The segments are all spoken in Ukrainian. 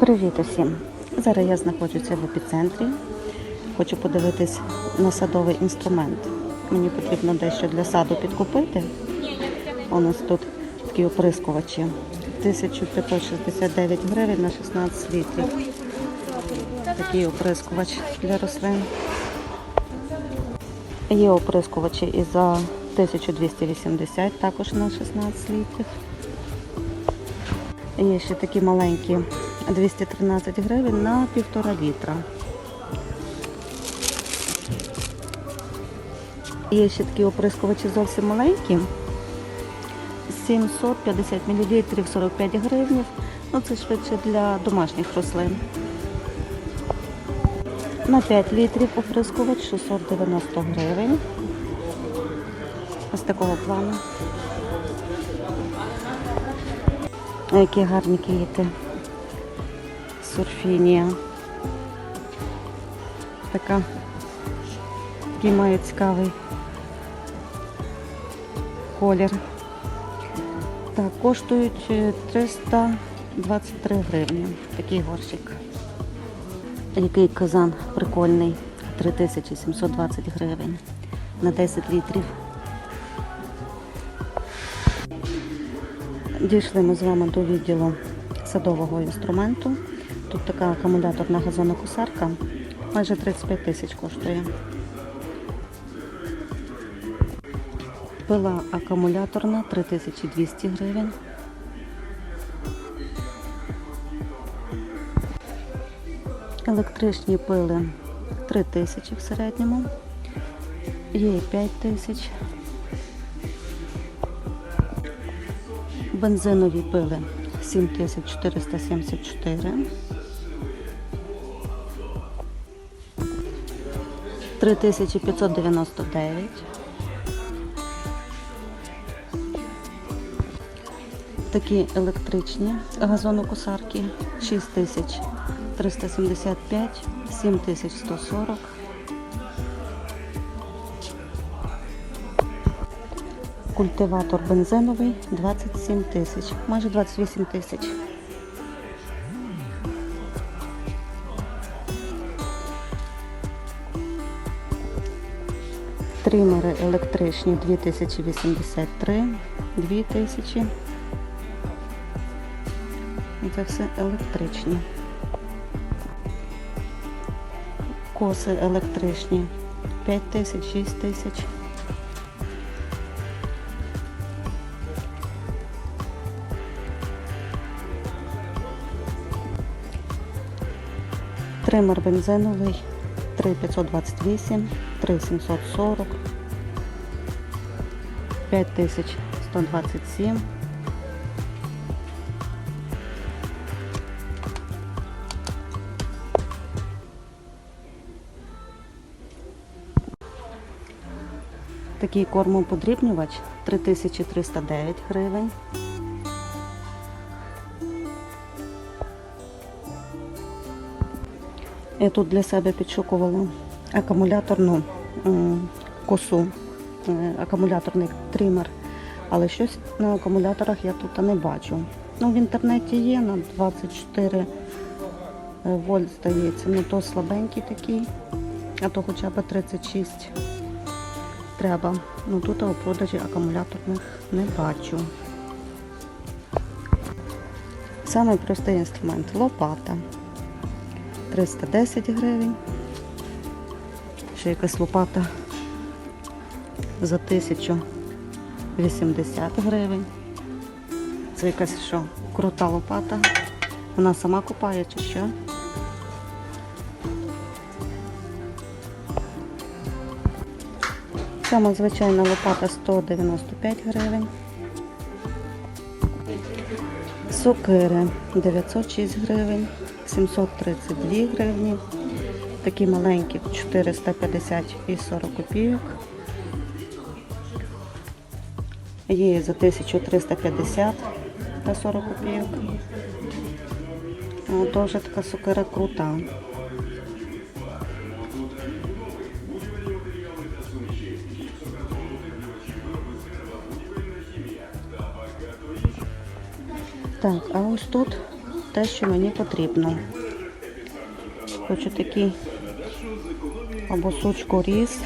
Привіт усім! Зараз я знаходжуся в епіцентрі. Хочу подивитись на садовий інструмент. Мені потрібно дещо для саду підкупити. У нас тут такі оприскувачі. 1569 гривень на 16 літрів. Такий оприскувач для рослин. Є оприскувачі і за 1280 також на 16 літрів. Є ще такі маленькі 213 гривень на півтора літра. Є ще такі оприскувачі зовсім маленькі. 750 мл 45 гривень. Ну це швидше для домашніх рослин. На 5 літрів оприскувач 690 гривень. Ось такого плану. Які гарні квіти. Сурфінія. Така. Такий має цікавий колір. Так, коштують е, 323 гривні. Такий горщик. Який казан прикольний. 3720 гривень на 10 літрів. Дійшли ми з вами до відділу садового інструменту. Тут така акумуляторна газонокосарка. Майже 35 тисяч коштує. Пила акумуляторна 3200 гривень. Електричні пили 3 тисячі в середньому. Є і 5 тисяч. Бензинові пили 7474. 3599. Такі електричні газонокосарки 6375, 7140. Культиватор бензиновий 27 тисяч, майже 28 тисяч. Тримери електричні 2083, 2000. І Це все електричні. Коси електричні 5 тисяч, 6 тисяч. Тример бензиновий 3528, 3740, 5127. Такий кормоподрібнювач 3309 гривень. Я тут для себе підшукувала акумуляторну косу, е, акумуляторний тример, але щось на акумуляторах я тут не бачу. Ну, в інтернеті є на 24 е, вольт, здається, ну то слабенький такий, а то хоча б 36 треба. Ну тут у продажі акумуляторних не бачу. Самий простий інструмент лопата. 310 гривень. Ще якась лопата за 1080 гривень. Це якась що, крута лопата. Вона сама купає чи що? Сама звичайна лопата 195 гривень. Сокири 906 гривень, 732 гривні. Такі маленькі 450 і 40 копійок. Є за 1350 та 40 копійок. Дуже така сокира крута. Так, а ось тут те, що мені потрібно. Хочу такий або сучку різ.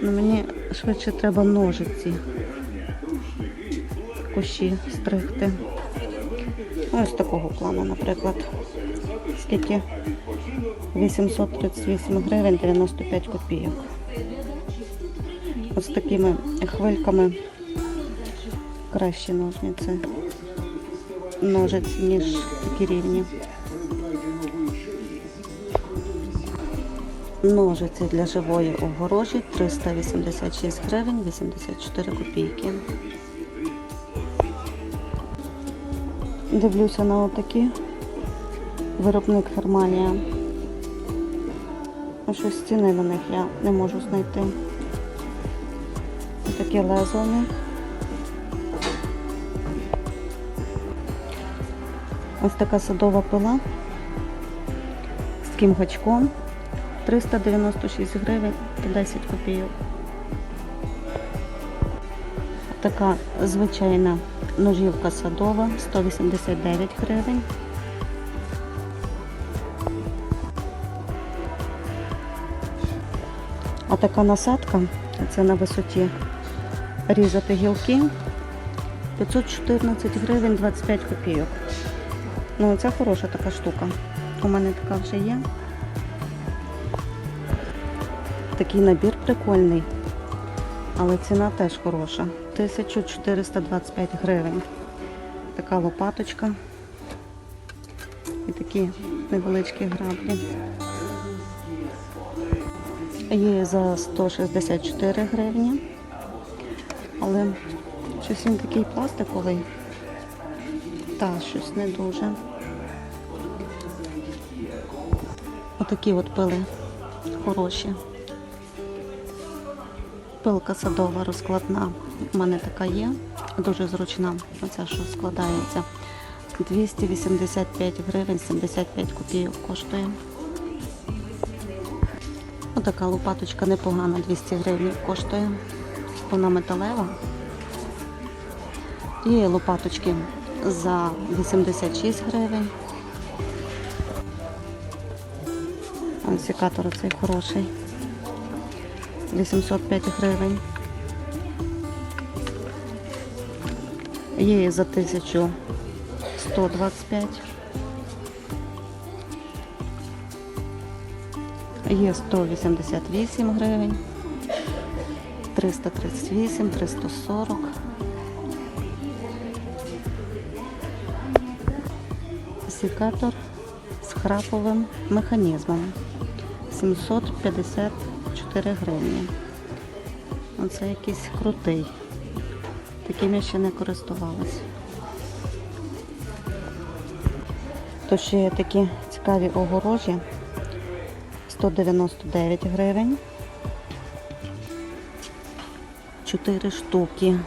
Ну, мені швидше треба ножиці. Кущі стригти. Ось такого плану, наприклад. Скільки? 838 гривень 95 копійок. Ось такими хвильками кращі ножниці. Ножиці, ніж такі рівні. Ножиці для живої огорожі 386 гривень 84 копійки. Дивлюся на отакі. Виробник Германія. Щось ціни на них я не можу знайти. Такі лезо Ось така садова пила з таким гачком. 396 гривень та 10 копійок. Така звичайна ножівка садова 189 гривень. А така насадка, це на висоті різати гілки 514 гривень 25 копійок. Ну, це хороша така штука. У мене така вже є. Такий набір прикольний, але ціна теж хороша. 1425 гривень. Така лопаточка і такі невеличкі граблі. Є за 164 гривні, але щось він такий пластиковий. Та, щось не дуже. Отакі от пили хороші. Пилка садова розкладна. У мене така є, дуже зручна. Оця, що складається. 285 гривень, 75 копійок коштує. Отака лопаточка непогана, 200 гривень коштує. Вона металева. Є лопаточки за 86 гривень. Ось секатор цей хороший. 805 гривень. Є за 1125. Є 188 гривень. 338, 340. Секатор з храповим механізмом. 754 гривні. Оце якийсь крутий. Таким я ще не користувалась. То ще є такі цікаві огорожі. 199 гривень. 4 штуки.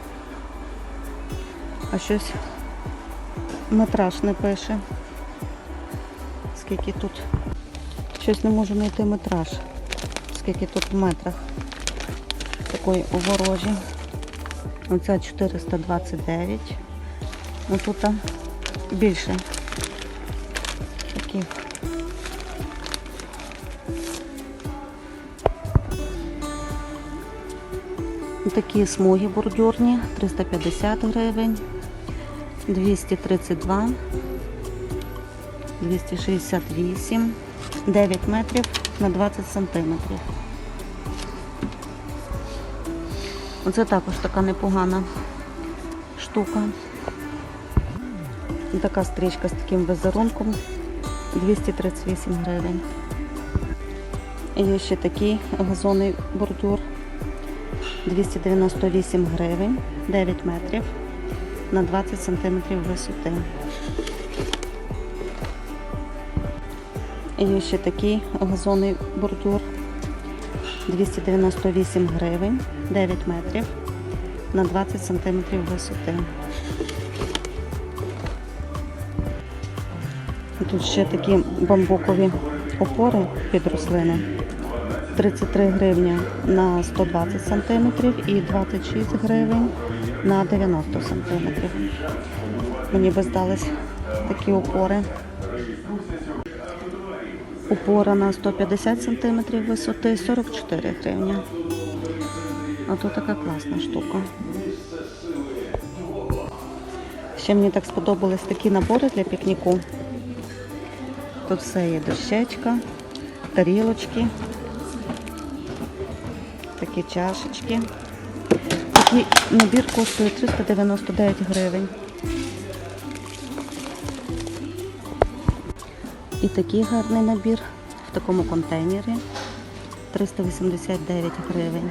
А щось метраж не пише. Скільки тут? Щось не можу знайти метраж. Скільки тут в метрах такої огорожі. Оця 429. Ну тут більше таких. Такі смуги бордюрні 350 гривень, 232, 268, 9 метрів на 20 сантиметрів. Оце також така непогана штука. Така стрічка з таким візерунком 238 гривень. Є ще такий газонний бордюр 298 гривень, 9 метрів на 20 сантиметрів висоти. І ще такий газонний бордюр 298 гривень, 9 метрів на 20 сантиметрів висоти. Тут ще такі бамбукові опори під рослини. 33 гривні на 120 сантиметрів і 26 гривень на 90 сантиметрів. Мені би здались Такі опори. Опора на 150 см висоти 44 гривні. А тут така класна штука. Ще мені так сподобались такі набори для пікніку. Тут все є дощечка, тарілочки, такі чашечки. Такий набір коштує 399 гривень. І такий гарний набір в такому контейнері 389 гривень.